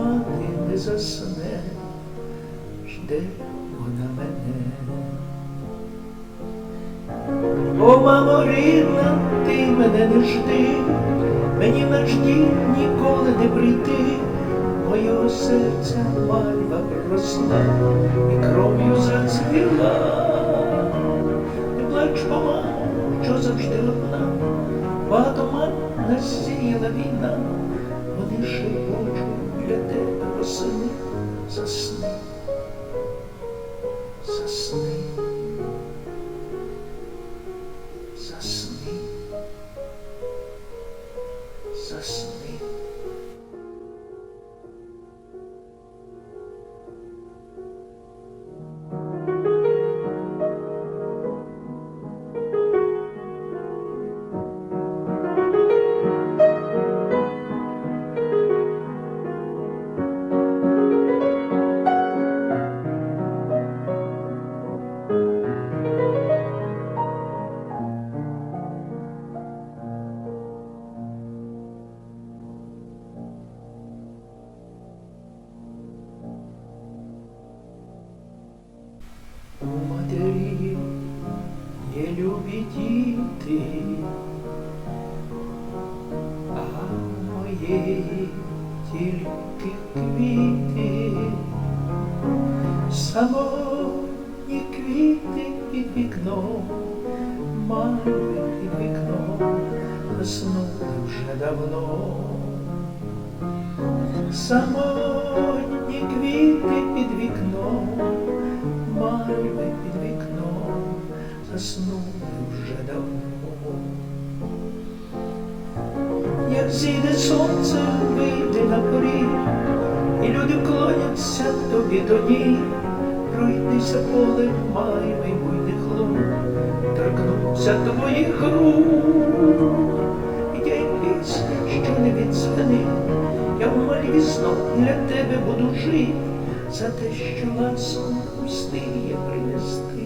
мати не засне, жде вона мене. О, мамо рідна, ти мене не жди, мені на жді ніколи не прийти, моєго серця мальва росла і кров'ю зацвіла. Не плач, бо, мамо, що завжди одна, багато мам насіяла війна, вони Ben de basını sesini. матері є любі діти, а моєї тільки квіти, самотні квіти під вікном, мальви під вікном, заснули вже давно. Самотні заснули вже давно. Як зійде сонце, вийде на поріг, і люди клоняться тобі тоді, пройдися полем мальви буйних лун, торкнуться твоїх рук, я й пісня, що не відзвени, я в мальві знов для тебе буду жити, за те, що ласку усти я принести.